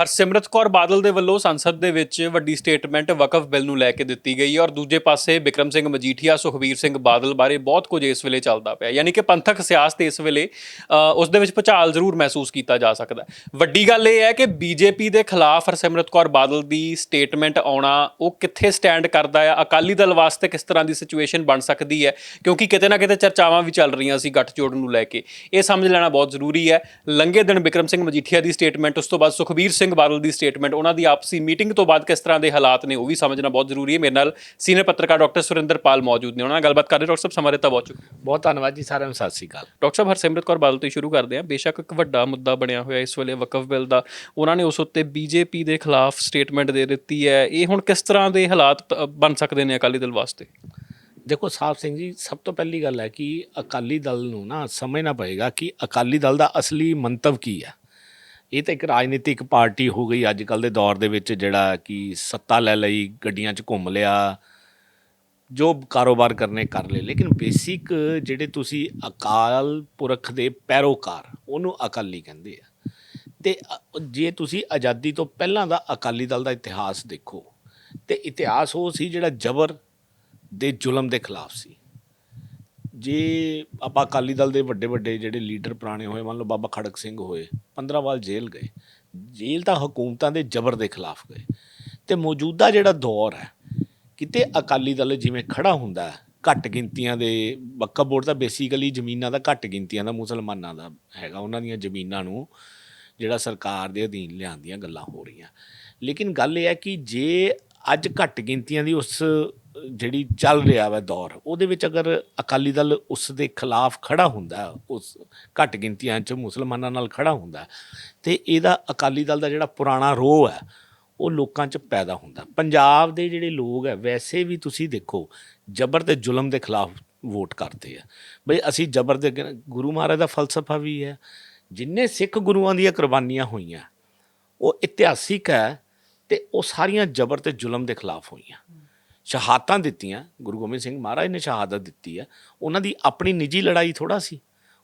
ਹਰਸਿਮਰਤ ਕੌਰ ਬਾਦਲ ਦੇ ਵੱਲੋਂ ਸੰਸਦ ਦੇ ਵਿੱਚ ਵੱਡੀ ਸਟੇਟਮੈਂਟ ਵਕਫ ਬਿੱਲ ਨੂੰ ਲੈ ਕੇ ਦਿੱਤੀ ਗਈ ਔਰ ਦੂਜੇ ਪਾਸੇ ਬਿਕਰਮ ਸਿੰਘ ਮਜੀਠੀਆ ਸੁਖਬੀਰ ਸਿੰਘ ਬਾਦਲ ਬਾਰੇ ਬਹੁਤ ਕੁਝ ਇਸ ਵੇਲੇ ਚੱਲਦਾ ਪਿਆ। ਯਾਨੀ ਕਿ ਪੰਥਕ ਸਿਆਸਤ ਇਸ ਵੇਲੇ ਉਸ ਦੇ ਵਿੱਚ ਭੁਚਾਲ ਜ਼ਰੂਰ ਮਹਿਸੂਸ ਕੀਤਾ ਜਾ ਸਕਦਾ ਵੱਡੀ ਗੱਲ ਇਹ ਹੈ ਕਿ ਬੀਜੇਪੀ ਦੇ ਖਿਲਾਫ ਹਰਸਿਮਰਤ ਕੌਰ ਬਾਦਲ ਦੀ ਸਟੇਟਮੈਂਟ ਆਉਣਾ, ਉਹ ਕਿੱਥੇ ਸਟੈਂਡ ਕਰਦਾ ਹੈ, ਅਕਾਲੀ ਦਲ ਵਾਸਤੇ ਕਿਸ ਤਰ੍ਹਾਂ ਦੀ ਸਿਚੁਏਸ਼ਨ ਬਣ ਸਕਦੀ ਹੈ, ਕਿਉਂਕਿ ਕਿਤੇ ਨਾ ਕਿਤੇ ਚਰਚਾਵਾਂ ਵੀ ਚੱਲ ਰਹੀਆਂ ਸੀ ਗੱਠਜੋੜ ਨੂੰ ਲੈ ਕੇ। ਇਹ ਸਮਝ ਲੈਣਾ ਬਹੁਤ ਜ਼ਰੂਰੀ ਹੈ। ਲੰਘੇ ਦਿਨ ਬਿਕਰਮ ਸਿੰਘ ਮਜੀਠੀਆ ਦੀ ਸਟੇਟਮੈਂਟ ਉਸ ਤੋਂ ਬਾਅਦ ਸੁਖਬੀਰ ਸਿੰਘ ਬਾਦਲ ਦੀ ਸਟੇਟਮੈਂਟ ਉਹਨਾਂ ਦੀ ਆਪਸੀ ਮੀਟਿੰਗ ਤੋਂ ਬਾਅਦ ਕਿਸ ਤਰ੍ਹਾਂ ਦੇ ਹਾਲਾਤ ਨੇ ਉਹ ਵੀ ਸਮਝਣਾ ਬਹੁਤ ਜ਼ਰੂਰੀ ਹੈ। ਮੇਰੇ ਨਾਲ ਸੀਨੀਅਰ ਪੱਤਰਕਾਰ ਡਾਕਟਰ ਸੁਰਿੰਦਰ ਪਾਲ ਮੌਜੂਦ ਨੇ। ਉਹਨਾਂ ਨਾਲ ਗੱਲਬਾਤ ਕਰਦੇ ਡਾਕਟਰ ਸਾਹਿਬ ਸਮਾਂ ਦਿੱਤਾ ਬਹੁਤ ਚੁੱਕਾ ਬਹੁਤ ਧੰਨਵਾਦ ਜੀ ਸਾਰਿਆਂ ਨੂੰ। ਸਤਿ ਸ੍ਰੀ ਅਕਾਲ। ਡਾਕਟਰ ਸਾਹਿਬ ਹਰਸਿਮਰਤ ਕੌਰ ਬਾਦਲ ਤੋਂ ਹੀ ਸ਼ੁਰੂ ਕਰਦੇ ਹਾਂ। ਬੇਸ਼ੱਕ ਇੱਕ ਵੱਡਾ ਮੁੱਦਾ ਬਣਿਆ ਹੋਇਆ ਇਸ ਵੇਲੇ ਵਕਫ ਬਿੱਲ ਦਾ। ਉਹਨਾਂ ਨੇ ਉਸ ਉੱਤੇ ਬੀਜੇਪੀ ਦੇ ਖਿਲਾਫ ਸਟੇਟਮੈਂਟ ਦੇ ਦਿੱਤੀ ਹੈ। ਇਹ ਹੁਣ ਕਿਸ ਤਰ੍ਹਾਂ ਦੇ ਹਾਲਾਤ ਬਣ ਸਕਦੇ ਨੇ ਅਕਾਲੀ ਦਲ ਵਾਸਤੇ? ਦੇਖੋ ਸਾਹਿਬ ਸਿੰਘ ਜੀ ਸਭ ਤੋਂ ਪਹਿਲੀ ਗੱਲ ਹੈ ਕਿ ਅਕਾਲੀ ਦਲ ਨੂੰ ਨਾ ਸਮਝਣਾ ਪਏਗਾ ਕਿ ਅਕਾਲੀ ਦਲ ਦਾ ਅਸਲੀ ਮੰਤਵ ਕੀ ਹੈ। ਇਹ ਤਾਂ ਇੱਕ ਰਾਜਨੀਤਿਕ ਪਾਰਟੀ ਹੋ ਗਈ ਅੱਜ ਕੱਲ ਦੇ ਦੌਰ ਦੇ ਵਿੱਚ ਜਿਹੜਾ ਕਿ ਸੱਤਾ ਲੈ ਲਈ, ਗੱਡੀਆਂ 'ਚ ਘੁੰਮ ਲਿਆ, ਜੋ ਕਾਰੋਬਾਰ ਕਰਨੇ ਕਰ ਲਏ। ਲੇਕਿਨ ਬੇਸਿਕ ਜਿਹੜੇ ਤੁਸੀਂ ਅਕਾਲ ਪੁਰਖ ਦੇ ਪੈਰੋਕਾਰ, ਉਹਨੂੰ ਅਕਾਲੀ ਕਹਿੰਦੇ ਆ। ਤੇ ਜੇ ਤੁਸੀਂ ਆਜ਼ਾਦੀ ਤੋਂ ਪਹਿਲਾਂ ਦਾ ਅਕਾਲੀ ਦਲ ਦਾ ਇਤਿਹਾਸ ਦੇਖੋ, ਤੇ ਇਤਿਹਾਸ ਉਹ ਸੀ ਜਿਹੜਾ ਜ਼ਬਰ ਦੇ ਜ਼ੁਲਮ ਦੇ ਖਿਲਾਫ ਸੀ। ਜੇ ਆਪਾਂ ਅਕਾਲੀ ਦਲ ਦੇ ਵੱਡੇ ਵੱਡੇ ਜਿਹੜੇ ਲੀਡਰ ਪੁਰਾਣੇ ਹੋਏ, ਮੰਨ ਲਓ ਬਾਬਾ ਖੜਕ ਸਿੰਘ ਹੋਏ 15 ਵਾਲ ਜੇਲ੍ਹ ਗਏ, ਜੇਲ੍ਹ ਤਾਂ ਹਕੂਮਤਾਂ ਦੇ ਜ਼ਬਰ ਦੇ ਖਿਲਾਫ ਗਏ ਤੇ ਮੌਜੂਦਾ ਜਿਹੜਾ ਦੌਰ ਹੈ, ਕਿਤੇ ਅਕਾਲੀ ਦਲ ਜਿਵੇਂ ਖੜਾ ਹੁੰਦਾ ਹੈ, ਘੱਟ ਗਿਣਤੀਆਂ ਦੇ ਬੱਕਾ ਬੋਰਡ ਤਾਂ ਬੇਸਿਕਲੀ ਜ਼ਮੀਨਾਂ ਦਾ ਘੱਟ ਗਿਣਤੀਆਂ ਦਾ, ਮੁਸਲਮਾਨਾਂ ਦਾ ਹੈਗਾ, ਉਹਨਾਂ ਦੀਆਂ ਜ਼ਮੀਨਾਂ ਨੂੰ ਜਿਹੜਾ ਸਰਕਾਰ ਦੇ ਅਧੀਨ ਲਿਆਉਣ ਦੀਆਂ ਗੱਲਾਂ ਹੋ ਰਹੀਆਂ। ਲੇਕਿਨ ਗੱਲ ਇਹ ਹੈ ਕਿ ਜੇ ਅੱਜ ਘੱਟ ਗਿਣਤੀਆਂ ਦੀ ਉਸ ਜਿਹੜੀ ਚੱਲ ਰਿਹਾ ਵਾ ਦੌਰ ਉਹਦੇ ਵਿੱਚ ਅਗਰ ਅਕਾਲੀ ਦਲ ਉਸ ਦੇ ਖਿਲਾਫ ਖੜਾ ਹੁੰਦਾ ਉਸ ਘੱਟ ਗਿਣਤੀਆਂ 'ਚ ਮੁਸਲਮਾਨਾਂ ਨਾਲ ਖੜਾ ਹੁੰਦਾ ਹੈ, ਤੇ ਇਹਦਾ ਅਕਾਲੀ ਦਲ ਦਾ ਜਿਹੜਾ ਪੁਰਾਣਾ ਰੋਹ ਹੈ ਉਹ ਲੋਕਾਂ 'ਚ ਪੈਦਾ ਹੁੰਦਾ। ਪੰਜਾਬ ਦੇ ਜਿਹੜੇ ਲੋਕ ਹੈ ਵੈਸੇ ਵੀ ਤੁਸੀਂ ਦੇਖੋ ਜ਼ਬਰ ਤੇ ਜ਼ੁਲਮ ਦੇ ਖਿਲਾਫ ਵੋਟ ਕਰਦੇ ਆ। ਬਈ ਅਸੀਂ ਜ਼ਬਰ ਦੇ ਗੁਰੂ ਮਹਾਰਾਜ ਦਾ ਫਲਸਫਾ ਵੀ ਹੈ ਜਿੰਨੇ ਸਿੱਖ ਗੁਰੂਆਂ ਦੀਆਂ ਕੁਰਬਾਨੀਆਂ ਹੋਈਆਂ ਉਹ ਇਤਿਹਾਸਿਕ ਹੈ ਤੇ ਉਹ ਸਾਰੀਆਂ ਜ਼ਬਰ ਤੇ ਜ਼ੁਲਮ ਦੇ ਖਿਲਾਫ ਹੋਈਆਂ। ਸ਼ਹਾਦਤਾਂ ਦਿੱਤੀਆਂ, ਗੁਰੂ ਗੋਬਿੰਦ ਸਿੰਘ ਮਹਾਰਾਜ ਨੇ ਸ਼ਹਾਦਤ ਦਿੱਤੀ ਹੈ ਉਹਨਾਂ ਦੀ ਆਪਣੀ ਨਿੱਜੀ ਲੜਾਈ ਥੋੜਾ ਸੀ।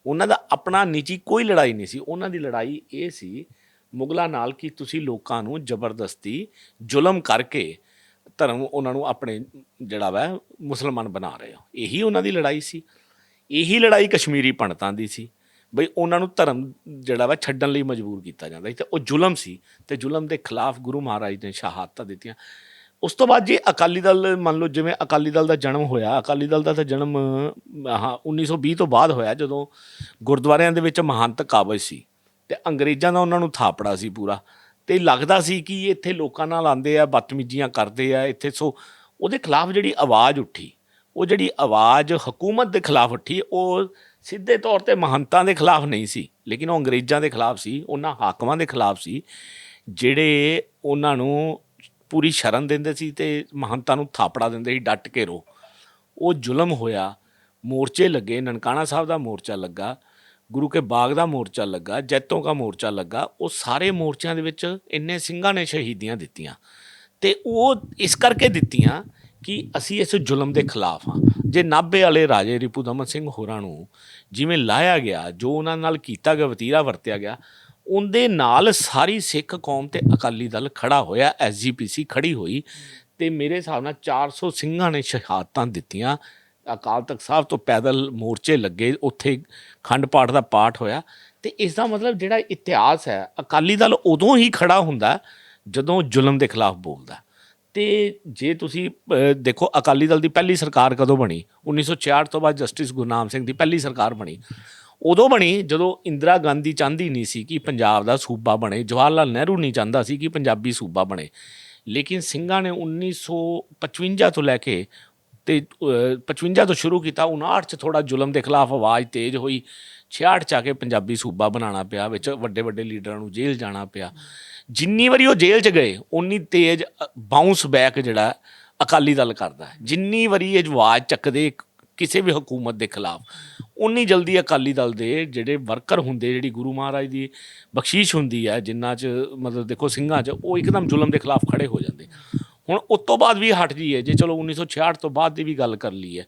ਉਹਨਾਂ ਦਾ ਆਪਣਾ ਨਿੱਜੀ ਕੋਈ ਲੜਾਈ ਨਹੀਂ ਸੀ। ਉਹਨਾਂ ਦੀ ਲੜਾਈ ਇਹ ਸੀ, ਮੁਗਲਾਂ ਨਾਲ ਕਿ ਤੁਸੀਂ ਲੋਕਾਂ ਨੂੰ ਜ਼ਬਰਦਸਤੀ ਜ਼ੁਲਮ ਕਰਕੇ ਧਰਮ ਉਹਨਾਂ ਨੂੰ ਆਪਣੇ ਜਿਹੜਾ ਵਾ ਮੁਸਲਮਾਨ ਬਣਾ ਰਹੇ ਹੋ। ਇਹੀ ਉਹਨਾਂ ਦੀ ਲੜਾਈ ਸੀ। ਇਹੀ ਲੜਾਈ ਕਸ਼ਮੀਰੀ ਪੰਡਤਾਂ ਦੀ ਸੀ। ਬਈ ਉਹਨਾਂ ਨੂੰ ਧਰਮ ਜਿਹੜਾ ਵਾ ਛੱਡਣ ਲਈ ਮਜਬੂਰ ਕੀਤਾ ਜਾਂਦਾ ਸੀ ਤੇ ਉਹ ਜ਼ੁਲਮ ਸੀ ਤੇ ਜ਼ੁਲਮ ਦੇ ਖਿਲਾਫ ਗੁਰੂ ਮਹਾਰਾਜ ਨੇ ਸ਼ਹਾਦਤਾਂ ਦਿੱਤੀਆਂ। ਉਸ ਤੋਂ ਬਾਅਦ ਜੇ ਅਕਾਲੀ ਦਲ, ਮੰਨ ਲਓ ਜਿਵੇਂ ਅਕਾਲੀ ਦਲ ਦਾ ਜਨਮ ਹੋਇਆ, ਅਕਾਲੀ ਦਲ ਦਾ ਤਾਂ ਜਨਮ, ਹਾਂ 1920 ਤੋਂ ਬਾਅਦ ਹੋਇਆ ਜਦੋਂ ਗੁਰਦੁਆਰਿਆਂ ਦੇ ਵਿੱਚ ਮਹੰਤ ਕਾਬਜ ਸੀ ਤੇ ਅੰਗਰੇਜ਼ਾਂ ਦਾ ਉਹਨਾਂ ਨੂੰ ਥਾਪੜਾ ਸੀ ਪੂਰਾ ਤੇ ਲੱਗਦਾ ਸੀ ਕਿ ਇੱਥੇ ਲੋਕਾਂ ਨਾਲ ਆਂਦੇ ਆ, ਬਦਤਮੀਜ਼ੀਆਂ ਕਰਦੇ ਆ, ਇੱਥੇ ਸੋ ਉਹਦੇ ਖਿਲਾਫ ਜਿਹੜੀ ਆਵਾਜ਼ ਉੱਠੀ, ਉਹ ਜਿਹੜੀ ਆਵਾਜ਼ ਹਕੂਮਤ ਦੇ ਖਿਲਾਫ ਉੱਠੀ, ਉਹ ਸਿੱਧੇ ਤੌਰ ਤੇ ਮਹੰਤਾਂ ਦੇ ਖਿਲਾਫ ਨਹੀਂ ਸੀ, ਲੇਕਿਨ ਉਹ ਅੰਗਰੇਜ਼ਾਂ ਦੇ ਖਿਲਾਫ ਸੀ, ਉਹਨਾਂ ਹਾਕਮਾਂ ਦੇ ਖਿਲਾਫ ਸੀ, ਜਿਹੜੇ ਉਹਨਾਂ ਨੂੰ ਪੂਰੀ ਸ਼ਰਨ ਦਿੰਦੇ ਸੀ ਤੇ ਮਹੰਤਾਂ ਨੂੰ ਥਾਪੜਾ ਦਿੰਦੇ ਸੀ, ਡੱਟ ਕੇ ਰੋ। ਉਹ ਜ਼ੁਲਮ ਹੋਇਆ, ਮੋਰਚੇ ਲੱਗੇ, ਨਨਕਾਣਾ ਸਾਹਿਬ ਦਾ ਮੋਰਚਾ ਲੱਗਾ, ਗੁਰੂ ਕੇ ਬਾਗ ਦਾ ਮੋਰਚਾ ਲੱਗਾ, ਜੈਤੋਂ ਦਾ ਮੋਰਚਾ ਲੱਗਾ, ਉਹ ਸਾਰੇ ਮੋਰਚਿਆਂ ਦੇ ਵਿੱਚ ਇੰਨੇ ਸਿੰਘਾਂ ਨੇ ਸ਼ਹੀਦੀਆਂ ਦਿੱਤੀਆਂ। ਤੇ ਉਹ ਇਸ ਕਰਕੇ ਦਿੱਤੀਆਂ ਕਿ ਅਸੀਂ ਇਸ ਜ਼ੁਲਮ ਦੇ ਖਿਲਾਫ ਹਾਂ। ਜੇ ਨਾਭੇ ਵਾਲੇ ਰਾਜੇ ਰਿਪੂ ਦਮਨ ਸਿੰਘ ਹੋਰਾਂ ਨੂੰ ਜਿਵੇਂ ਲਾਇਆ ਗਿਆ, ਜੋ ਉਹਨਾਂ ਨਾਲ ਕੀਤਾ ਗਿਆ, ਵਤੀਰਾ ਵਰਤਿਆ ਗਿਆ ਉਹਦੇ ਨਾਲ ਸਾਰੀ ਸਿੱਖ ਕੌਮ ਤੇ ਅਕਾਲੀ ਦਲ ਖੜਾ ਹੋਇਆ ਐਸਜੀਪੀਸੀ ਖੜੀ ਹੋਈ ਤੇ ਮੇਰੇ ਹਿਸਾਬ ਨਾਲ 400 ਸਿੰਘਾਂ ਨੇ ਸ਼ਹਾਦਤਾਂ ਦਿੱਤੀਆਂ। ਅਕਾਲ ਤਖਤ ਸਾਹਿਬ ਤੋਂ ਪੈਦਲ ਮੋਰਚੇ ਲੱਗੇ, ਉੱਥੇ ਖੰਡ ਪਾਠ ਦਾ ਪਾਠ ਹੋਇਆ। ਤੇ ਇਸ ਦਾ ਮਤਲਬ ਜਿਹੜਾ ਇਤਿਹਾਸ ਹੈ, ਅਕਾਲੀ ਦਲ ਉਦੋਂ ਹੀ ਖੜਾ ਹੁੰਦਾ ਜਦੋਂ ਜ਼ੁਲਮ ਦੇ ਖਿਲਾਫ ਬੋਲਦਾ। ਤੇ ਜੇ ਤੁਸੀਂ ਦੇਖੋ, ਅਕਾਲੀ ਦਲ ਦੀ ਪਹਿਲੀ ਸਰਕਾਰ ਕਦੋਂ ਬਣੀ? 1966 ਤੋਂ ਬਾਅਦ ਜਸਟਿਸ ਗੁਰਨਾਮ ਸਿੰਘ ਦੀ ਪਹਿਲੀ ਸਰਕਾਰ ਬਣੀ। ਉਦੋਂ ਬਣੀ ਜਦੋਂ ਇੰਦਰਾ ਗਾਂਧੀ ਚਾਹੁੰਦੀ ਨਹੀਂ ਸੀ ਕਿ ਪੰਜਾਬ ਦਾ ਸੂਬਾ ਬਣੇ ਜਵਾਹਰ ਲਾਲ ਨਹਿਰੂ ਨਹੀਂ ਚਾਹੁੰਦਾ ਸੀ ਕਿ ਪੰਜਾਬੀ ਸੂਬਾ ਬਣੇ। ਲੇਕਿਨ ਸਿੰਘਾਂ ਨੇ 1955 ਤੋਂ ਲੈ ਕੇ ਤੇ ਅਹ, 55 ਤੋਂ ਸ਼ੁਰੂ ਕੀਤਾ 59 ਚ ਥੋੜਾ ਜ਼ੁਲਮ ਦੇ ਖਿਲਾਫ ਆਵਾਜ਼ ਤੇਜ਼ ਹੋਈ 66 ਚ ਆ ਕੇ ਪੰਜਾਬੀ ਸੂਬਾ ਬਣਾਉਣਾ ਪਿਆ ਵਿੱਚ ਵੱਡੇ ਵੱਡੇ ਲੀਡਰਾਂ ਨੂੰ ਜੇਲ੍ਹ ਜਾਣਾ ਪਿਆ। ਜਿੰਨੀ ਵਾਰੀ ਉਹ ਜੇਲ੍ਹ ਚ ਗਏ ਉਨੀ ਤੇਜ਼ ਬਾਉਂਸ ਬੈਕ ਜਿਹੜਾ ਅਕਾਲੀ ਦਲ ਕਰਦਾ ਜਿੰਨੀ ਵਾਰੀ ਇਹ ਆਵਾਜ਼ ਚੱਕਦੇ ਕਿਸੇ ਵੀ ਹਕੂਮਤ ਦੇ ਖਿਲਾਫ। ਉਨੀ ਜਲਦੀ ਅਕਾਲੀ ਦਲ ਦੇ ਜਿਹੜੇ ਵਰਕਰ ਹੁੰਦੇ, ਜਿਹੜੀ ਗੁਰੂ ਮਹਾਰਾਜ ਦੀ ਬਖਸ਼ੀਸ਼ ਹੁੰਦੀ ਹੈ, ਜਿੰਨਾ ਚ ਮਤਲਬ ਦੇਖੋ ਸਿੰਘਾਂ ਚ, ਉਹ ਇੱਕਦਮ ਜ਼ੁਲਮ ਦੇ ਖਿਲਾਫ ਖੜੇ ਹੋ ਜਾਂਦੇ। ਹੁਣ ਉਸ ਤੋਂ ਬਾਅਦ ਵੀ ਹਟ ਜੀ ਹੈ। ਜੇ ਚਲੋ 1966 ਤੋਂ ਬਾਅਦ ਦੀ ਵੀ ਗੱਲ ਕਰ ਲਈਏ,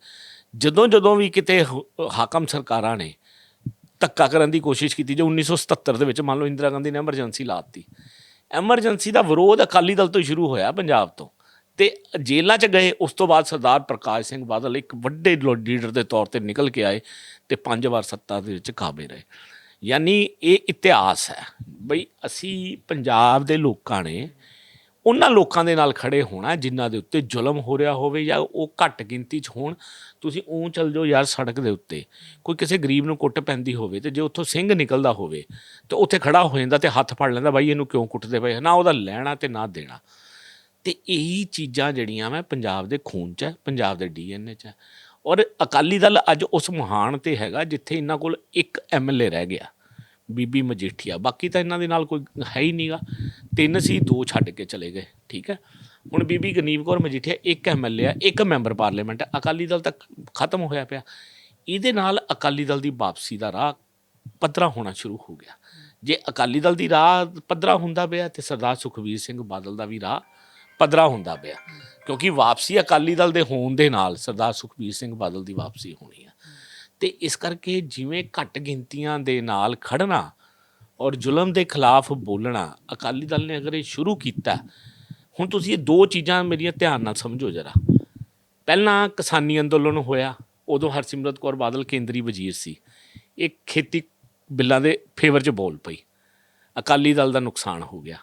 ਜਦੋਂ ਜਦੋਂ ਵੀ ਕਿਤੇ ਹ- ਹਾਕਮ ਸਰਕਾਰਾਂ ਨੇ ਧੱਕਾ ਕਰਨ ਦੀ ਕੋਸ਼ਿਸ਼ ਕੀਤੀ, ਜੋ 1977 ਦੇ ਵਿੱਚ ਮੰਨ ਲਓ ਇੰਦਰਾ ਗਾਂਧੀ ਨੇ ਐਮਰਜੈਂਸੀ ਲਾਤੀ। ਐਮਰਜੈਂਸੀ ਦਾ ਵਿਰੋਧ ਅਕਾਲੀ ਦਲ ਤੋਂ ਹੀ ਸ਼ੁਰੂ ਹੋਇਆ ਪੰਜਾਬ ਤੋਂ। ਤੇ ਜੇਲ੍ਹਾਂ 'ਚ ਗਏ, ਉਸ ਤੋਂ ਬਾਅਦ ਸਰਦਾਰ ਪ੍ਰਕਾਸ਼ ਸਿੰਘ ਬਾਦਲ ਇੱਕ ਵੱਡੇ ਲੋ- ਲੀਡਰ ਦੇ ਤੌਰ ਤੇ ਨਿਕਲ ਕੇ ਆਏ ਤੇ ਪੰਜ ਵਾਰ ਸੱਤਾ ਦੇ ਵਿੱਚ ਕਾਬੇ ਰਹੇ। ਯਾਨੀ ਇਹ ਇਤਿਹਾਸ ਹੈ ਬਈ ਅਸੀਂ ਪੰਜਾਬ ਦੇ ਲੋਕਾਂ ਨੇ ਉਹਨਾਂ ਲੋਕਾਂ ਦੇ ਨਾਲ ਖੜੇ ਹੋਣਾ ਜਿਨ੍ਹਾਂ ਦੇ ਉੱਤੇ ਜ਼ੁਲਮ ਹੋ ਰਿਹਾ ਹੋਵੇ ਜਾਂ ਉਹ ਘੱਟ ਗਿਣਤੀ 'ਚ ਹੋਣ, ਤੁਸੀਂ ਉਂ ਚੱਲ ਜਾਓ ਯਾਰ ਸੜਕ ਦੇ ਉੱਤੇ। ਕੋਈ ਕਿਸੇ ਗਰੀਬ ਨੂੰ ਕੁੱਟ ਪੈਂਦੀ ਹੋਵੇ ਤੇ ਜੇ ਉੱਥੋਂ ਸਿੰਘ ਨਿਕਲਦਾ ਹੋਵੇ ਤੇ ਉੱਥੇ ਖੜਾ ਹੋ ਜਾਂਦਾ ਤੇ ਹੱਥ ਫੜ ਲੈਂਦਾ, ਬਾਈ ਇਹਨੂੰ ਕਿਉਂ ਕੁੱਟਦੇ ਪਏ? ਨਾ ਉਹਦਾ ਲੈਣਾ ਤੇ ਨਾ ਦੇਣਾ। ਤੇ ਇਹੀ ਚੀਜ਼ਾਂ ਜਿਹੜੀਆਂ ਮੈਂ ਪੰਜਾਬ ਦੇ ਖੂਨ 'ਚ ਹੈ, ਪੰਜਾਬ ਦੇ ਡੀਐਨਏ 'ਚ ਹੈ। ਔਰ ਅਕਾਲੀ ਦਲ ਅੱਜ ਉਸ ਮਹਾਨ ਤੇ ਹੈਗਾ ਜਿੱਥੇ ਇਹਨਾਂ ਕੋਲ ਇੱਕ ਐਮਐਲਏ ਰਹਿ ਗਿਆ, ਬੀਬੀ ਮਜੀਠੀਆ। ਬਾਕੀ ਤਾਂ ਇਹਨਾਂ ਦੇ ਨਾਲ ਕੋਈ ਹੈ ਹੀ ਨਹੀਂਗਾ ਤਿੰਨ ਸੀ, ਦੋ ਛੱਡ ਕੇ ਚਲੇ ਗਏ, ਠੀਕ ਹੈ? ਹੁਣ ਬੀਬੀ ਗਨੀਵ ਕੌਰ ਮਜੀਠੀਆ ਇੱਕ ਐਮਐਲਏ ਆ, ਇੱਕ ਮੈਂਬਰ ਪਾਰਲੀਮੈਂਟ ਹੈ। ਅਕਾਲੀ ਦਲ ਤੱਕ ਖਤਮ ਹੋਇਆ ਪਿਆ। ਇਹਦੇ ਨਾਲ ਅਕਾਲੀ ਦਲ ਦੀ ਵਾਪਸੀ ਦਾ ਰਾਹ ਪੱਧਰਾ ਹੋਣਾ ਸ਼ੁਰੂ ਹੋ ਗਿਆ। ਜੇ ਅਕਾਲੀ ਦਲ ਦੀ ਰਾਹ ਪੱਧਰਾ ਹੁੰਦਾ ਪਿਆ ਤੇ ਸਰਦਾਰ ਸੁਖਬੀਰ ਸਿੰਘ ਬਾਦਲ ਦਾ ਵੀ ਰਾਹ ਪੱਧਰਾ ਹੁੰਦਾ ਪਿਆ। ਕਿਉਂਕਿ ਵਾਪਸੀ ਅਕਾਲੀ ਦਲ ਦੇ ਹੋਣ ਦੇ ਨਾਲ ਸਰਦਾਰ ਸੁਖਬੀਰ ਸਿੰਘ ਬਾਦਲ ਦੀ ਵਾਪਸੀ ਹੋਣੀ ਆ। ਤੇ ਇਸ ਕਰਕੇ ਜਿਵੇਂ ਘੱਟ ਗਿਣਤੀਆਂ ਦੇ ਨਾਲ ਖੜਨਾ ਔਰ ਜ਼ੁਲਮ ਦੇ ਖਿਲਾਫ ਬੋਲਣਾ ਅਕਾਲੀ ਦਲ ਨੇ ਅਗਰ ਇਹ ਸ਼ੁਰੂ ਕੀਤਾ, ਹੁਣ ਤੁਸੀਂ ਇਹ ਦੋ ਚੀਜ਼ਾਂ ਮੇਰੀਆਂ ਧਿਆਨ ਨਾਲ ਸਮਝੋ ਜਰਾ। ਪਹਿਲਾਂ ਕਿਸਾਨੀ ਅੰਦੋਲਨ ਹੋਇਆ, ਉਦੋਂ ਹਰਸਿਮਰਤ ਕੌਰ ਬਾਦਲ ਕੇਂਦਰੀ ਵਜ਼ੀਰ ਸੀ। ਇਹ ਖੇਤੀ ਬਿੱਲਾਂ ਦੇ ਫੇਵਰ 'ਚ ਬੋਲ ਪਈ। ਅਕਾਲੀ ਦਲ ਦਾ ਨੁਕਸਾਨ ਹੋ ਗਿਆ।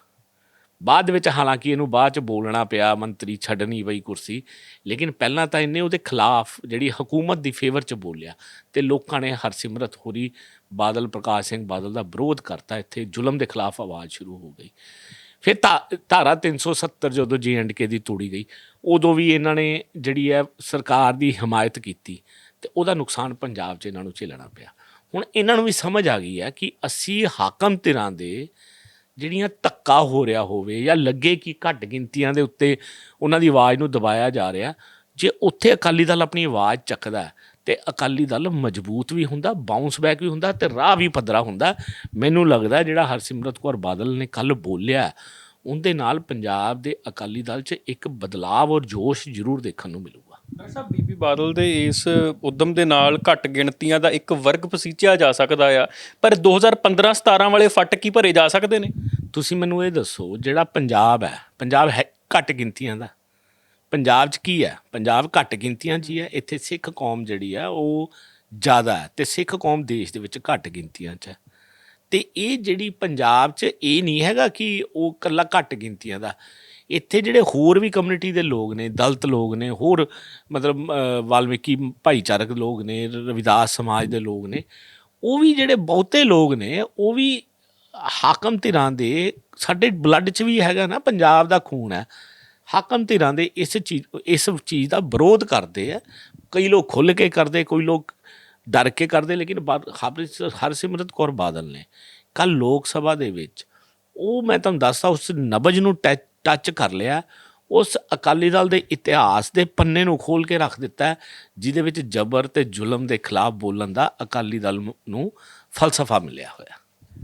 ਬਾਅਦ ਵਿੱਚ ਹਾਲਾਂਕਿ ਇਹਨੂੰ ਬਾਅਦ ਚ ਬੋਲਣਾ ਪਿਆ, ਮੰਤਰੀ ਛੱਡਣੀ ਪਈ ਕੁਰਸੀ, ਲੇਕਿਨ ਪਹਿਲਾਂ ਤਾਂ ਇਹਨੇ ਉਹਦੇ ਖਿਲਾਫ ਜਿਹੜੀ ਹਕੂਮਤ ਦੀ ਫੇਵਰ ਚ ਬੋਲਿਆ ਤੇ ਲੋਕਾਂ ਨੇ ਹਰਸਿਮਰਤ ਹੋਰੀ, ਬਾਦਲ ਪ੍ਰਕਾਸ਼ ਸਿੰਘ ਬਾਦਲ ਦਾ ਵਿਰੋਧ ਕਰਤਾ, ਇੱਥੇ ਜ਼ੁਲਮ ਦੇ ਖਿਲਾਫ ਆਵਾਜ਼ ਸ਼ੁਰੂ ਹੋ ਗਈ। ਫਿਰ ਧਾ- ਧਾਰਾ 370 ਜਦੋਂ ਕੇ ਦੀ ਤੋੜੀ ਗਈ, ਉਦੋਂ ਵੀ ਇਹਨਾਂ ਨੇ ਜਿਹੜੀ ਹੈ ਸਰਕਾਰ ਦੀ ਹਮਾਇਤ ਕੀਤੀ ਤੇ ਉਹਦਾ ਨੁਕਸਾਨ ਪੰਜਾਬ 'ਚ ਇਹਨਾਂ ਨੂੰ ਝੇਲਣਾ ਪਿਆ। ਹੁਣ ਇਹਨਾਂ ਨੂੰ ਵੀ ਸਮਝ ਆ ਗਈ ਹੈ ਕਿ ਅਸੀਂ ਹਾਕਮ ਧਿਰਾਂ ਦੇ ਜਿਹੜੀਆਂ ਧੱਕਾ ਹੋ ਰਿਹਾ ਹੋਵੇ ਜਾਂ ਲੱਗੇ ਕਿ ਘੱਟ ਗਿਣਤੀਆਂ ਦੇ ਉੱਤੇ ਉਹਨਾਂ ਦੀ ਆਵਾਜ਼ ਨੂੰ ਦਬਾਇਆ ਜਾ ਰਿਹਾ ਜੇ ਉੱਥੇ ਅਕਾਲੀ ਦਲ ਆਪਣੀ ਆਵਾਜ਼ ਚੱਕਦਾ ਹੈ, ਤੇ ਅਕਾਲੀ ਦਲ ਮਜ਼ਬੂਤ ਵੀ ਹੁੰਦਾ ਬਾਉਂਸ ਬੈਕ ਵੀ ਹੁੰਦਾ ਤੇ ਰਾਹ ਵੀ ਪੱਧਰਾ ਹੁੰਦਾ ਮੈਨੂੰ ਲੱਗਦਾ ਜਿਹੜਾ ਹਰਸਿਮਰਤ ਕੌਰ ਬਾਦਲ ਨੇ ਕੱਲ ਬੋਲਿਆ ਉਹਦੇ ਨਾਲ ਪੰਜਾਬ ਦੇ ਅਕਾਲੀ ਦਲ 'ਚ ਇੱਕ ਬਦਲਾਅ ਔਰ ਜੋਸ਼ ਜ਼ਰੂਰ ਦੇਖਣ ਨੂੰ ਮਿਲੂਗਾ। ਡਾਕਟਰ ਸਾਹਿਬ, ਬੀਬੀ ਬਾਦਲ ਦੇ ਇਸ ਉਦਮ ਦੇ ਨਾਲ ਘੱਟ ਗਿਣਤੀਆਂ ਦਾ ਇੱਕ ਵਰਗ ਪਸੀਚਿਆ ਜਾ ਸਕਦਾ ਆ, ਪਰ 2015-17 ਵਾਲੇ ਫੱਟ ਕੀ ਭਰੇ ਜਾ ਸਕਦੇ ਨੇ? ਤੁਸੀਂ ਮੈਨੂੰ ਇਹ ਦੱਸੋ, ਜਿਹੜਾ ਪੰਜਾਬ ਹੈ ਪੰਜਾਬ ਹੈ ਘੱਟ ਗਿਣਤੀਆਂ ਦਾ। ਪੰਜਾਬ 'ਚ ਕੀ ਹੈ? ਪੰਜਾਬ ਘੱਟ ਗਿਣਤੀਆਂ 'ਚ ਹੀ ਹੈ, ਇੱਥੇ ਸਿੱਖ ਕੌਮ ਜਿਹੜੀ ਹੈ, ਉਹ ਜ਼ਿਆਦਾ ਹੈ ਤੇ ਸਿੱਖ ਕੌਮ ਦੇਸ਼ ਦੇ ਵਿੱਚ ਘੱਟ ਗਿਣਤੀਆਂ 'ਚ ਹੈ। ਤੇ ਇਹ ਜਿਹੜੀ ਪੰਜਾਬ 'ਚ ਇਹ ਨਹੀਂ ਹੈਗਾ ਕਿ ਉਹ ਇਕੱਲਾ ਘੱਟ ਗਿਣਤੀਆਂ ਦਾ। ਇੱਥੇ ਜਿਹੜੇ ਹੋਰ ਵੀ ਕਮਿਊਨਿਟੀ ਦੇ ਲੋਕ ਨੇ, ਦਲਤ ਲੋਕ ਨੇ, ਹੋਰ ਮਤਲਬ ਵਾਲਮੀਕੀ ਭਾਈਚਾਰਕ ਲੋਕ ਨੇ, ਰਵਿਦਾਸ ਸਮਾਜ ਦੇ ਲੋਕ ਨੇ, ਉਹ ਵੀ ਜਿਹੜੇ ਬਹੁਤੇ ਲੋਕ ਨੇ, ਉਹ ਵੀ ਹਾਕਮ ਧਿਰਾਂ ਦੇ, ਸਾਡੇ ਬਲੱਡ 'ਚ ਵੀ ਹੈਗਾ ਨਾ, ਪੰਜਾਬ ਦਾ ਖੂਨ ਹੈ। ਹਾਕਮ ਧਿਰਾਂ ਦੇ ਇਸ ਚੀਜ਼ ਇਸ ਚੀਜ਼ ਦਾ ਵਿਰੋਧ ਕਰਦੇ ਆ। ਕਈ ਲੋਕ ਖੁੱਲ ਕੇ ਕਰਦੇ, ਕੋਈ ਲੋਕ ਡਰ ਕੇ ਕਰਦੇ ਲੇਕਿਨ ਹਰ- ਹਰਸਿਮਰਤ ਕੌਰ ਬਾਦਲ ਨੇ। ਕੱਲ ਲੋਕ ਸਭਾ ਦੇ ਵਿੱਚ ਉਹ ਮੈਂ ਤੁਹਾਨੂੰ ਦੱਸਦਾ ਉਸ ਨਬਜ ਨੂੰ ਟੱਚ- ਕਰ ਲਿਆ। ਉਸ ਅਕਾਲੀ ਦਲ ਦੇ ਇਤਿਹਾਸ ਦੇ ਪੰਨੇ ਨੂੰ ਖੋਲ ਕੇ ਰੱਖ ਦਿੱਤਾ ਜਿਹਦੇ ਵਿੱਚ ਜ਼ਬਰ ਤੇ ਜ਼ੁਲਮ ਦੇ ਖਿਲਾਫ ਬੋਲਣ ਦਾ ਅਕਾਲੀ ਦਲ ਨੂੰ ਫਲਸਫਾ ਮਿਲਿਆ ਹੋਇਆ।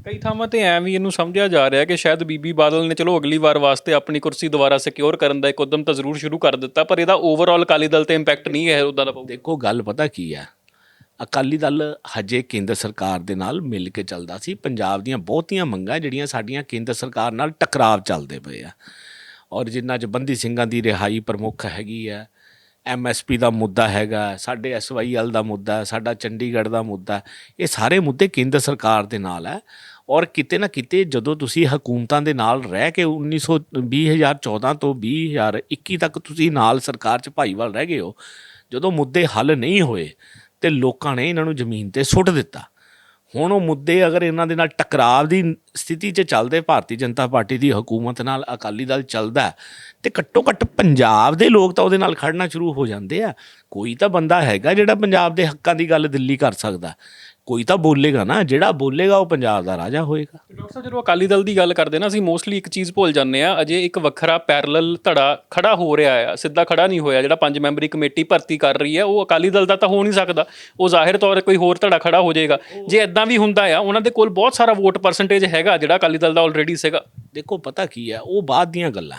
ਕਈ ਥਾਵਾਂ ਤੇ ਐਂ ਵੀ ਇਹਨੂੰ ਸਮਝਿਆ ਜਾ ਰਿਹਾ ਕਿ ਸ਼ਾਇਦ ਬੀਬੀ ਬਾਦਲ ਨੇ ਚਲੋ ਅਗਲੀ ਵਾਰ ਵਾਸਤੇ ਆਪਣੀ ਕੁਰਸੀ ਦੁਬਾਰਾ ਸਿਕਿਉਰ ਕਰਨ ਦਾ ਇੱਕ ਉਦਮ ਤਾਂ ਜ਼ਰੂਰ ਸ਼ੁਰੂ ਕਰ ਦਿੱਤਾ ਪਰ ਇਹਦਾ ਓਵਰਆਲ ਅਕਾਲੀ ਦਲ ਤੇ ਇੰਪੈਕਟ ਨਹੀਂ ਹੈ ਉਦਾਂ ਦਾ ਦੇਖੋ ਗੱਲ ਪਤਾ ਕੀ ਹੈ? ਅਕਾਲੀ ਦਲ ਹਜੇ ਕੇਂਦਰ ਸਰਕਾਰ ਦੇ ਨਾਲ ਮਿਲ ਕੇ ਚੱਲਦਾ ਸੀ। ਪੰਜਾਬ ਦੀਆਂ ਬਹੁਤੀਆਂ ਮੰਗਾਂ ਜਿਹੜੀਆਂ ਸਾਡੀਆਂ ਕੇਂਦਰ ਸਰਕਾਰ ਨਾਲ ਟਕਰਾਵ ਚੱਲਦੇ ਪਏ ਆ। ਔਰ ਜਿੰਨਾ ਚ ਬੰਦੀ ਸਿੰਘਾਂ ਦੀ ਰਿਹਾਈ ਪ੍ਰਮੁੱਖ ਹੈਗੀ ਹੈ ਐਮਐਸਪੀ ਦਾ ਮੁੱਦਾ ਹੈਗਾ, ਸਾਡੇ ਐਸਵਾਈਐਲ ਦਾ ਮੁੱਦਾ, ਸਾਡਾ ਚੰਡੀਗੜ੍ਹ ਦਾ ਮੁੱਦਾ, ਇਹ ਸਾਰੇ ਮੁੱਦੇ ਕੇਂਦਰ ਸਰਕਾਰ ਦੇ ਨਾਲ ਹੈ ਔਰ ਕਿਤੇ ਨਾ ਕਿਤੇ ਜਦੋਂ ਤੁਸੀਂ ਹਕੂਮਤਾਂ ਦੇ ਨਾਲ ਰਹਿ ਕੇ 1900 2014 ਤੋਂ 2021 ਤੱਕ ਤੁਸੀਂ ਨਾਲ ਸਰਕਾਰ 'ਚ ਭਾਈਵਾਲ ਰਹਿ ਗਏ ਹੋ, ਜਦੋਂ ਮੁੱਦੇ ਹੱਲ ਨਹੀਂ ਹੋਏ ਤੇ ਲੋਕਾਂ ਨੇ ਇਹਨਾਂ ਨੂੰ ਜ਼ਮੀਨ ਤੇ ਸੁੱਟ ਦਿੱਤਾ। ਹੁਣ ਉਹ ਮੁੱਦੇ ਅਗਰ ਇਹਨਾਂ ਦੇ ਨਾਲ ਟਕਰਾਵ ਦੀ ਸਥਿਤੀ 'ਚ ਚੱਲਦੇ ਭਾਰਤੀ ਜਨਤਾ ਪਾਰਟੀ ਦੀ ਹਕੂਮਤ ਨਾਲ ਅਕਾਲੀ ਦਲ ਚੱਲਦਾ ਹੈ, ਤੇ ਘੱਟੋ ਘੱਟ ਪੰਜਾਬ ਦੇ ਲੋਕ ਤਾਂ ਉਹਦੇ ਨਾਲ ਖੜਨਾ ਸ਼ੁਰੂ ਹੋ ਜਾਂਦੇ ਆ। ਕੋਈ ਤਾਂ ਬੰਦਾ ਹੈਗਾ ਜਿਹੜਾ ਪੰਜਾਬ ਦੇ ਹੱਕਾਂ ਦੀ ਗੱਲ ਦਿੱਲੀ ਕਰ ਸਕਦਾ। ਕੋਈ ਤਾਂ ਬੋਲੇਗਾ ਨਾ ਜਿਹੜਾ ਬੋਲੇਗਾ ਉਹ ਪੰਜਾਬ ਦਾ ਰਾਜਾ ਹੋਏਗਾ। ਡਾਕਟਰ ਸਾਹਿਬ ਜਦੋਂ ਅਕਾਲੀ ਦਲ ਦੀ ਗੱਲ ਕਰਦੇ ਨਾ ਅਸੀਂ ਮੋਸਟਲੀ ਇੱਕ ਚੀਜ਼ ਭੁੱਲ ਜਾਂਦੇ ਆ ਅਜੇ ਇੱਕ ਵੱਖਰਾ ਪੈਰਲਲ ਧੜਾ ਖੜਾ ਹੋ ਰਿਹਾ ਆ ਸਿੱਧਾ ਖੜਾ ਨਹੀਂ ਹੋਇਆ ਜਿਹੜਾ ਪੰਜ ਮੈਂਬਰੀ ਕਮੇਟੀ ਭਰਤੀ ਕਰ ਰਹੀ ਹੈ ਉਹ ਅਕਾਲੀ ਦਲ ਦਾ ਤਾਂ ਹੋ ਨਹੀਂ ਸਕਦਾ। ਉਹ ਜ਼ਾਹਿਰ ਤੌਰ ਤੇ ਕੋਈ ਹੋਰ ਧੜਾ ਖੜਾ ਹੋ ਜਾਏਗਾ। ਜੇ ਇਦਾਂ ਵੀ ਹੁੰਦਾ ਆ ਉਹਨਾਂ ਦੇ ਕੋਲ ਬਹੁਤ ਸਾਰਾ ਵੋਟ ਪਰਸੈਂਟੇਜ ਹੈਗਾ ਜਿਹੜਾ ਅਕਾਲੀ ਦਲ ਦਾ ਆਲਰੇਡੀ ਸੀਗਾ। ਦੇਖੋ ਪਤਾ ਕੀ ਹੈ ਉਹ ਬਾਅਦ ਦੀਆਂ ਗੱਲਾਂ।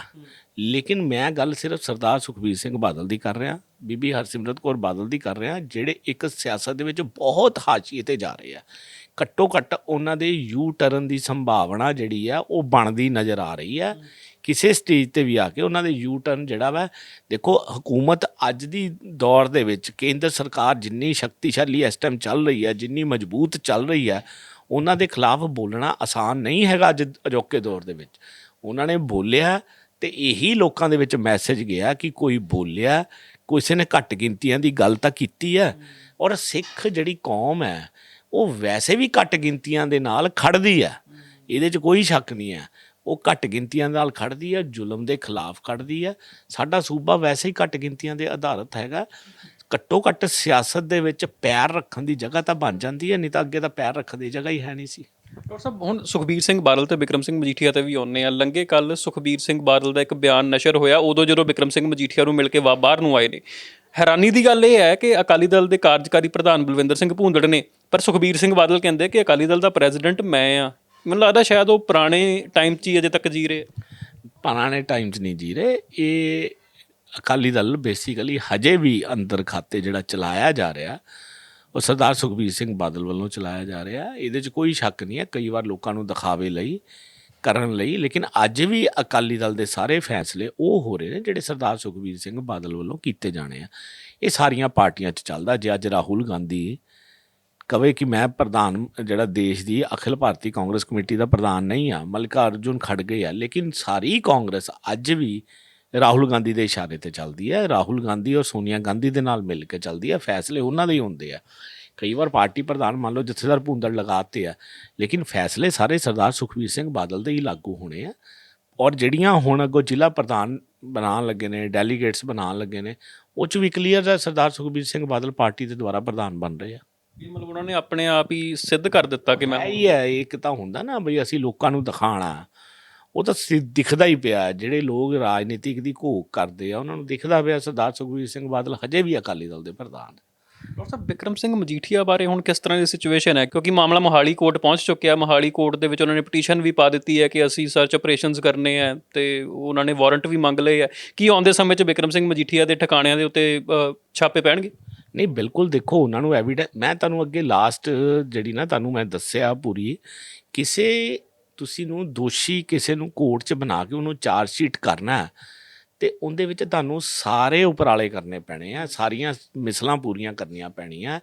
ਲੇਕਿਨ ਮੈਂ ਗੱਲ ਸਿਰਫ ਸਰਦਾਰ ਸੁਖਬੀਰ ਸਿੰਘ ਬਾਦਲ ਦੀ ਕਰ ਰਿਹਾ। ਬੀਬੀ ਹਰਸਿਮਰਤ ਕੌਰ ਬਾਦਲ ਦੀ ਕਰ ਰਿਹਾ, ਜਿਹੜੇ ਇੱਕ ਸਿਆਸਤ ਦੇ ਵਿੱਚ ਬਹੁਤ ਹਾਸ਼ੀਏ ਤੇ ਜਾ ਰਹੇ ਆ। ਘੱਟੋ ਘੱਟ ਉਹਨਾਂ ਦੇ ਯੂ ਟਰਨ ਦੀ ਸੰਭਾਵਨਾ ਜਿਹੜੀ ਆ, ਉਹ ਬਣਦੀ ਨਜ਼ਰ ਆ ਰਹੀ ਹੈ ਕਿਸੇ ਸਟੇਜ ਤੇ ਵੀ ਆ ਕੇ ਉਹਨਾਂ ਦੇ ਯੂ ਟਰਨ ਜਿਹੜਾ ਵਾ, ਦੇਖੋ, ਹਕੂਮਤ ਅੱਜ ਦੀ ਦੌਰ ਦੇ ਵਿੱਚ ਕੇਂਦਰ ਸਰਕਾਰ ਜਿੰਨੀ ਸ਼ਕਤੀਸ਼ਾਲੀ ਇਸ ਟਾਈਮ ਚੱਲ ਰਹੀ ਹੈ ਜਿੰਨੀ ਮਜ਼ਬੂਤ ਚੱਲ ਰਹੀ ਹੈ ਉਹਨਾਂ ਦੇ ਖਿਲਾਫ ਬੋਲਣਾ ਆਸਾਨ ਨਹੀਂ ਹੈਗਾ ਅੱਜ ਅਜੋਕੇ ਦੌਰ ਦੇ ਵਿੱਚ। ਉਹਨਾਂ ਨੇ ਬੋਲਿਆ ਤੇ ਇਹੀ ਲੋਕਾਂ ਦੇ ਵਿੱਚ ਮੈਸੇਜ ਗਿਆ ਕਿ ਕੋਈ ਬੋਲਿਆ ਕਿਸੇ ਨੇ ਘੱਟ ਗਿਣਤੀਆਂ ਦੀ ਗੱਲ ਤਾਂ ਕੀਤੀ ਹੈ। ਔਰ ਸਿੱਖ ਜਿਹੜੀ ਕੌਮ ਹੈ ਉਹ ਵੈਸੇ ਵੀ ਘੱਟ ਗਿਣਤੀਆਂ ਦੇ ਨਾਲ ਖੜਦੀ ਹੈ। ਇਹਦੇ 'ਚ ਕੋਈ ਸ਼ੱਕ ਨਹੀਂ ਹੈ। ਉਹ ਘੱਟ ਗਿਣਤੀਆਂ ਨਾਲ ਖੜਦੀ ਹੈ ਜ਼ੁਲਮ ਦੇ ਖਿਲਾਫ ਖੜਦੀ ਹੈ। ਸਾਡਾ ਸੂਬਾ ਵੈਸੇ ਹੀ ਘੱਟ ਗਿਣਤੀਆਂ ਦੇ ਆਧਾਰਿਤ ਹੈਗਾ। ਘੱਟੋ ਘੱਟ ਸਿਆਸਤ ਦੇ ਵਿੱਚ ਪੈਰ ਰੱਖਣ ਦੀ ਜਗ੍ਹਾ ਤਾਂ ਬਣ ਜਾਂਦੀ ਹੈ ਨਹੀਂ ਤਾਂ ਅੱਗੇ ਤਾਂ ਪੈਰ ਰੱਖਣ ਦੀ ਜਗ੍ਹਾ ਹੀ ਹੈ ਨਹੀਂ ਸੀ। ਡਾਕਟਰ ਸਾਹਿਬ, ਹੁਣ ਸੁਖਬੀਰ ਸਿੰਘ ਬਾਦਲ ਤੇ ਵਿਕਰਮ ਸਿੰਘ ਮਜੀਠੀਆ ਤੇ ਵੀ ਆਉਂਦੇ ਆ। ਲੰਗੇ ਕੱਲ ਸੁਖਬੀਰ ਸਿੰਘ ਬਾਦਲ ਦਾ ਇੱਕ ਬਿਆਨ ਨਸ਼ਰ ਹੋਇਆ। ਉਦੋਂ ਜਦੋਂ ਵਿਕਰਮ ਸਿੰਘ ਮਜੀਠੀਆ ਨੂੰ ਮਿਲ ਕੇ ਵਾ ਬਾਹਰ ਨੂੰ ਆਏ ਨੇ। ਹੈਰਾਨੀ ਦੀ ਗੱਲ ਇਹ ਹੈ ਕਿ ਅਕਾਲੀ ਦਲ ਦੇ ਕਾਰਜਕਾਰੀ ਪ੍ਰਧਾਨ ਬਲਵਿੰਦਰ ਸਿੰਘ ਭੂੰਦੜ ਨੇ, ਪਰ ਸੁਖਬੀਰ ਸਿੰਘ ਬਾਦਲ ਕਹਿੰਦੇ ਕਿ ਅਕਾਲੀ ਦਲ ਦਾ ਪ੍ਰੈਜ਼ੀਡੈਂਟ ਮੈਂ ਆ। ਮੈਨੂੰ ਲੱਗਦਾ ਸ਼ਾਇਦ ਉਹ ਪੁਰਾਣੇ ਟਾਈਮ 'ਚ ਹੀ ਅਜੇ ਤੱਕ ਜੀ ਰਹੇ ਪੁਰਾਣੇ ਟਾਈਮ 'ਚ ਨਹੀਂ ਜੀ ਰਹੇ। ਇਹ ਅਕਾਲੀ ਦਲ ਬੇਸਿਕਲੀ ਹਜੇ ਵੀ ਅੰਦਰ ਖਾਤੇ ਜਿਹੜਾ ਚਲਾਇਆ ਜਾ ਰਿਹਾ ਉਹ ਸਰਦਾਰ ਸੁਖਬੀਰ ਸਿੰਘ ਬਾਦਲ ਵੱਲੋਂ ਚਲਾਇਆ ਜਾ ਰਿਹਾ ਇਹਦੇ 'ਚ ਕੋਈ ਸ਼ੱਕ ਨਹੀਂ ਹੈ, ਕਈ ਵਾਰ ਲੋਕਾਂ ਨੂੰ ਦਿਖਾਵੇ ਲਈ, ਕਰਨ ਲਈ, ਲੇਕਿਨ ਅੱਜ ਵੀ ਅਕਾਲੀ ਦਲ ਦੇ ਸਾਰੇ ਫੈਸਲੇ ਉਹ ਹੋ ਰਹੇ ਨੇ ਜਿਹੜੇ ਸਰਦਾਰ ਸੁਖਬੀਰ ਸਿੰਘ ਬਾਦਲ ਵੱਲੋਂ ਕੀਤੇ ਜਾਣੇ ਆ। ਇਹ ਸਾਰੀਆਂ ਪਾਰਟੀਆਂ 'ਚ ਚੱਲਦਾ। ਜੇ ਅੱਜ ਰਾਹੁਲ ਗਾਂਧੀ ਕਵੇ ਕਿ ਮੈਂ ਪ੍ਰਧਾਨ, ਜਿਹੜਾ ਦੇਸ਼ ਦੀ ਅਖਿਲ ਭਾਰਤੀ ਕਾਂਗਰਸ ਕਮੇਟੀ ਦਾ ਪ੍ਰਧਾਨ ਨਹੀਂ ਆ ਮਲਕਾ ਅਰਜੁਨ ਖੜਗੇ ਆ, ਲੇਕਿਨ ਸਾਰੀ ਕਾਂਗਰਸ ਅੱਜ ਵੀ ਰਾਹੁਲ ਗਾਂਧੀ ਦੇ ਇਸ਼ਾਰੇ ਤੇ ਚੱਲਦੀ ਹੈ। ਰਾਹੁਲ ਗਾਂਧੀ ਔਰ ਸੋਨੀਆ ਗਾਂਧੀ ਦੇ ਨਾਲ ਮਿਲ ਕੇ ਚੱਲਦੀ ਹੈ। ਫੈਸਲੇ ਉਹਨਾਂ ਦੇ ਹੀ ਹੁੰਦੇ ਆ। ਕਈ ਵਾਰ ਪਾਰਟੀ ਪ੍ਰਧਾਨ ਮੰਨ ਲਓ ਜਥੇਦਾਰ ਭੁੰਦੜ ਲਗਾਤੇ ਆ ਲੇਕਿਨ ਫੈਸਲੇ ਸਾਰੇ ਸਰਦਾਰ ਸੁਖਬੀਰ ਸਿੰਘ ਬਾਦਲ ਦੇ ਹੀ ਲਾਗੂ ਹੋਣੇ ਆ। ਔਰ ਜਿਹੜੀਆਂ ਹੁਣ ਅੱਗੋਂ ਜ਼ਿਲ੍ਹਾ ਪ੍ਰਧਾਨ ਬਣਾਉਣ ਲੱਗੇ ਨੇ ਡੈਲੀਗੇਟਸ ਬਣਾਉਣ ਲੱਗੇ ਨੇ ਉਹ ਚ ਵੀ ਕਲੀਅਰ ਹੈ ਸਰਦਾਰ ਸੁਖਬੀਰ ਸਿੰਘ ਬਾਦਲ ਪਾਰਟੀ ਦੇ ਦੁਆਰਾ ਪ੍ਰਧਾਨ ਬਣ ਰਹੇ ਆ। ਇਹ ਮਤਲਬ ਉਹਨਾਂ ਨੇ ਆਪਣੇ ਆਪ ਹੀ ਸਿੱਧ ਕਰ ਦਿੱਤਾ ਕਿ ਮੈਂ ਇਹ ਹੈ ਇੱਕ ਤਾਂ ਹੁੰਦਾ ਨਾ ਬਈ ਅਸੀਂ ਲੋਕਾਂ ਨੂੰ ਦਿਖਾਣਾ। ਉਹ ਤਾਂ ਸਿ- ਦਿਖਦਾ ਹੀ ਪਿਆ ਜਿਹੜੇ ਲੋਕ ਰਾਜਨੀਤਿਕ ਦੀ ਘੋਖ ਕਰਦੇ ਆ ਉਹਨਾਂ ਨੂੰ ਦਿਖਦਾ ਪਿਆ ਸਰਦਾਰ ਸੁਖਬੀਰ ਸਿੰਘ ਬਾਦਲ ਹਜੇ ਵੀ ਅਕਾਲੀ ਦਲ ਦੇ ਪ੍ਰਧਾਨ ਡਾਕਟਰ ਸਾਹਿਬ ਵਿਕਰਮ ਸਿੰਘ ਮਜੀਠੀਆ ਬਾਰੇ ਹੁਣ ਕਿਸ ਤਰ੍ਹਾਂ ਦੀ ਸਿਚੁਏਸ਼ਨ ਹੈ? ਕਿਉਂਕਿ ਮਾਮਲਾ ਮੋਹਾਲੀ ਕੋਰਟ ਪਹੁੰਚ ਚੁੱਕਿਆ ਮੋਹਾਲੀ ਕੋਰਟ ਦੇ ਵਿੱਚ ਉਹਨਾਂ ਨੇ ਪਟੀਸ਼ਨ ਵੀ ਪਾ ਦਿੱਤੀ ਹੈ ਕਿ ਅਸੀਂ ਸਰਚ ਆਪਰੇਸ਼ਨਸ ਕਰਨੇ ਆ ਤੇ ਉਹਨਾਂ ਨੇ ਵਾਰੰਟ ਵੀ ਮੰਗ ਲਏ ਆ ਕੀ ਆਉਂਦੇ ਸਮੇਂ 'ਚ ਵਿਕਰਮ ਸਿੰਘ ਮਜੀਠੀਆ ਦੇ ਠਿਕਾਣਿਆਂ ਦੇ ਉੱਤੇ ਅ, ਛਾਪੇ ਪੈਣਗੇ? ਨਹੀਂ ਬਿਲਕੁਲ ਦੇਖੋ ਉਹਨਾਂ ਨੂੰ ਐਵੀਡੈਂਸ ਮੈਂ ਤੁਹਾਨੂੰ ਅੱਗੇ ਲਾਸਟ ਜਿਹੜੀ ਨਾ ਤੁਹਾਨੂੰ ਮੈਂ ਦੱਸਿਆ ਪੂਰੀ ਕਿਸੇ ਤੁਸੀਂ ਨੂੰ ਦੋਸ਼ੀ ਕਿਸੇ ਨੂੰ ਕੋਰਟ 'ਚ ਬਣਾ ਕੇ ਉਹਨੂੰ ਚਾਰਜ ਸ਼ੀਟ ਕਰਨਾ ਹੈ, ਤੇ ਉਹਦੇ ਵਿੱਚ ਤੁਹਾਨੂੰ ਸਾਰੇ ਉਪਰਾਲੇ ਕਰਨੇ ਪੈਣੇ ਆ ਸਾਰੀਆਂ ਮਿਸਲਾਂ ਪੂਰੀਆਂ ਕਰਨੀਆਂ ਪੈਣੀਆਂ।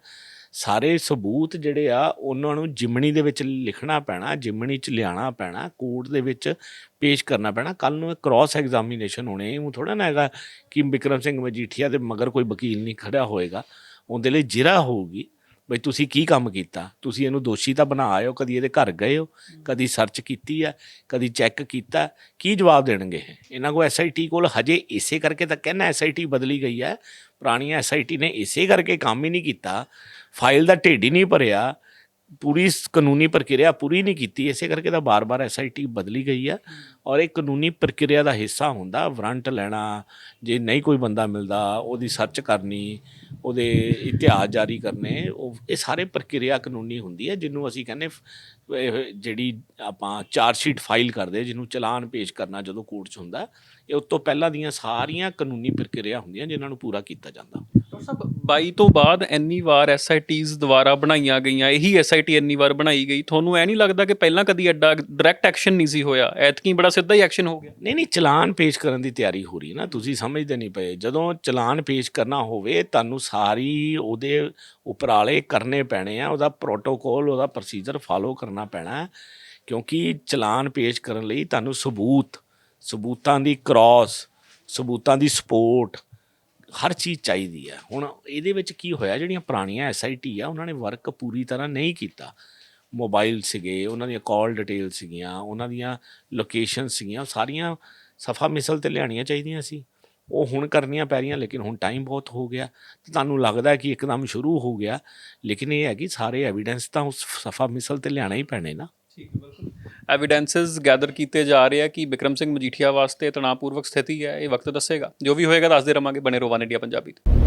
ਸਾਰੇ ਸਬੂਤ ਜਿਹੜੇ ਆ ਉਹਨਾਂ ਨੂੰ ਜਿਮਣੀ ਦੇ ਵਿੱਚ ਲਿਖਣਾ ਪੈਣਾ ਜਿਮਣੀ 'ਚ ਲਿਆਣਾ ਪੈਣਾ ਕੋਰਟ ਦੇ ਵਿੱਚ ਪੇਸ਼ ਕਰਨਾ ਪੈਣਾ। ਕੱਲ ਨੂੰ ਕ੍ਰਾਸ ਐਗਜ਼ਾਮੀਨੇਸ਼ਨ ਹੋਣੇ ਉਹ ਥੋੜਾ ਨਾ ਹੈਗਾ ਕਿ ਬਿਕਰਮ ਸਿੰਘ ਮਜੀਠੀਆ ਦੇ ਮਗਰ ਕੋਈ ਵਕੀਲ ਨਹੀਂ ਖੜਾ ਹੋਏਗਾ ਉਹਦੇ ਲਈ ਜਿਰਾ ਹੋਊਗੀ। ਬਈ ਤੁਸੀਂ ਕੀ ਕੰਮ ਕੀਤਾ? ਤੁਸੀਂ ਇਹਨੂੰ ਦੋਸ਼ੀ ਤਾਂ ਬਣਾ ਹੋ ਕਦੀ ਇਹਦੇ ਘਰ ਗਏ ਹੋ ਕਦੀ ਸਰਚ ਕੀਤੀ ਹੈ ਕਦੀ ਚੈੱਕ ਕੀਤਾ ਕੀ ਜਵਾਬ ਦੇਣਗੇ ਇਹ? ਇਹਨਾਂ ਕੋ ਐਸਆਈਟੀ ਕੋਲ ਹਜੇ ਇਸੇ ਕਰਕੇ ਤਾਂ ਕਹਿੰਨਾ ਐਸਆਈਟੀ ਬਦਲੀ ਗਈ ਹੈ ਪੁਰਾਣੀ ਐਸਆਈਟੀ ਨੇ ਇਸੇ ਕਰਕੇ ਕੰਮ ਹੀ ਨਹੀਂ ਕੀਤਾ ਫਾਈਲ ਦਾ ਢੇਡ ਹੀ ਨਹੀਂ ਭਰਿਆ ਪੂਰੀ ਕਾਨੂੰਨੀ ਪ੍ਰਕਿਰਿਆ ਪੂਰੀ ਨਹੀਂ ਕੀਤੀ ਇਸੇ ਕਰਕੇ ਤਾਂ ਬਾਰ-ਬਾਰ ਐਸਆਈਟੀ ਬਦਲੀ ਗਈ ਹੈ ਔਰ ਇਹ ਕਾਨੂੰਨੀ ਪ੍ਰਕਿਰਿਆ ਦਾ ਹਿੱਸਾ ਹੁੰਦਾ ਵਾਰੰਟ ਲੈਣਾ ਜੇ ਨਹੀਂ ਕੋਈ ਬੰਦਾ ਮਿਲਦਾ ਉਹਦੀ ਸਰਚ ਕਰਨੀ ਉਹਦੇ ਇਤਿਹਾਸ ਜਾਰੀ ਕਰਨੇ ਉਹ ਇਹ ਸਾਰੇ ਪ੍ਰਕਿਰਿਆ ਕਾਨੂੰਨੀ ਹੁੰਦੀ ਹੈ ਜਿਹਨੂੰ ਅਸੀਂ ਕਹਿੰਦੇ ਇਹ ਜਿਹੜੀ ਆਪਾਂ ਚਾਰਜ ਸ਼ੀਟ ਫਾਈਲ ਕਰਦੇ ਜਿਹਨੂੰ ਚਲਾਨ ਪੇਸ਼ ਕਰਨਾ ਜਦੋਂ ਕੋਰਟ 'ਚ ਹੁੰਦਾ ਇਹ ਉਸ ਤੋਂ ਪਹਿਲਾਂ ਦੀਆਂ ਸਾਰੀਆਂ ਕਾਨੂੰਨੀ ਪ੍ਰਕਿਰਿਆ ਹੁੰਦੀਆਂ ਜਿਨ੍ਹਾਂ ਨੂੰ ਪੂਰਾ ਕੀਤਾ ਜਾਂਦਾ। ਡਾਕਟਰ ਸਾਹਿਬ 22 ਤੋਂ ਬਾਅਦ ਇੰਨੀ ਵਾਰ ਐਸਆਈਟੀਜ਼ ਦੁਆਰਾ ਬਣਾਈਆਂ ਗਈਆਂ ਇਹੀ ਐਸਆਈਟੀ ਇੰਨੀ ਵਾਰ ਬਣਾਈ ਗਈ ਤੁਹਾਨੂੰ ਐ ਨਹੀਂ ਲੱਗਦਾ ਕਿ ਪਹਿਲਾਂ ਕਦੀ ਐਡਾ ਡਾਇਰੈਕਟ ਐਕਸ਼ਨ ਨਹੀਂ ਸੀ ਹੋਇਆ? ਐਤਕੀ ਬੜਾ ਸਿੱਧਾ ਹੀ ਐਕਸ਼ਨ ਹੋ ਗਿਆ। ਨਹੀਂ ਨਹੀਂ ਚਲਾਨ ਪੇਸ਼ ਕਰਨ ਦੀ ਤਿਆਰੀ ਹੋ ਰਹੀ ਨਾ ਤੁਸੀਂ ਸਮਝਦੇ ਨਹੀਂ ਪਏ। ਜਦੋਂ ਚਲਾਨ ਪੇਸ਼ ਕਰਨਾ ਹੋਵੇ ਤੁਹਾਨੂੰ ਸਾਰੀ ਉਹਦੇ ਉਪਰਾਲੇ ਕਰਨੇ ਪੈਣੇ ਆ ਉਹਦਾ ਪ੍ਰੋਟੋਕੋਲ ਉਹਦਾ ਪ੍ਰੋਸੀਜਰ ਫਾਲੋ ਕਰਨਾ ਪੈਣਾ ਕਿਉਂਕਿ ਚਲਾਨ ਪੇਸ਼ ਕਰਨ ਲਈ ਤੁਹਾਨੂੰ ਸਬੂਤ, ਸਬੂਤਾਂ ਦੀ ਕ੍ਰਾਸ ਸਬੂਤਾਂ ਦੀ ਸਪੋਰਟ ਹਰ ਚੀਜ਼ ਚਾਹੀਦੀ ਹੈ। ਹੁਣ ਇਹਦੇ ਵਿੱਚ ਕੀ ਹੋਇਆ, ਜਿਹੜੀਆਂ ਪੁਰਾਣੀਆਂ ਐਸਆਈਟੀ ਆ, ਉਹਨਾਂ ਨੇ ਵਰਕ ਪੂਰੀ ਤਰ੍ਹਾਂ ਨਹੀਂ ਕੀਤਾ। ਮੋਬਾਈਲ ਸੀਗੇ, ਉਹਨਾਂ ਦੀਆਂ ਕਾਲ ਡਿਟੇਲ ਸੀਗੀਆਂ, ਉਹਨਾਂ ਦੀਆਂ ਲੋਕੇਸ਼ਨ ਸੀਗੀਆਂ ਉਹ ਸਾਰੀਆਂ ਸਫਾ ਮਿਸਲ ਤੇ ਲਿਆਣੀਆਂ ਚਾਹੀਦੀਆਂ ਸੀ। ਉਹ ਹੁਣ ਕਰਨੀਆਂ ਪੈ ਰਹੀਆਂ, ਲੇਕਿਨ ਹੁਣ ਟਾਈਮ ਬਹੁਤ ਹੋ ਗਿਆ। ਤੇ ਤੁਹਾਨੂੰ ਲੱਗਦਾ ਕਿ ਇੱਕਦਮ ਸ਼ੁਰੂ ਹੋ ਗਿਆ। ਲੇਕਿਨ ਇਹ ਹੈ ਕਿ ਸਾਰੇ ਐਵੀਡੈਂਸ ਤਾਂ ਉਸ ਸਫਾ ਮਿਸਲ ਤੇ ਲਿਆਣਾ ਹੀ ਪੈਣੇ ਨਾ। ਠੀਕ ਹੈ ਬਿਲਕੁਲ। ਐਵੀਡੈਂਸਸ ਗੈਦਰ ਕੀਤੇ ਜਾ ਰਹੇ ਆ ਕਿ ਵਿਕਰਮ ਸਿੰਘ ਮਜੀਠੀਆ ਵਾਸਤੇ ਤਣਾਅਪੂਰਵਕ ਸਥਿਤੀ ਹੈ, ਇਹ ਵਕਤ ਦੱਸੇਗਾ। ਜੋ ਵੀ ਹੋਏਗਾ, ਦੱਸਦੇ ਰਵਾਂਗੇ ਬਣੇ ਰੋਵਾਨ ਇੰਡੀਆ ਪੰਜਾਬੀ ਤੇ।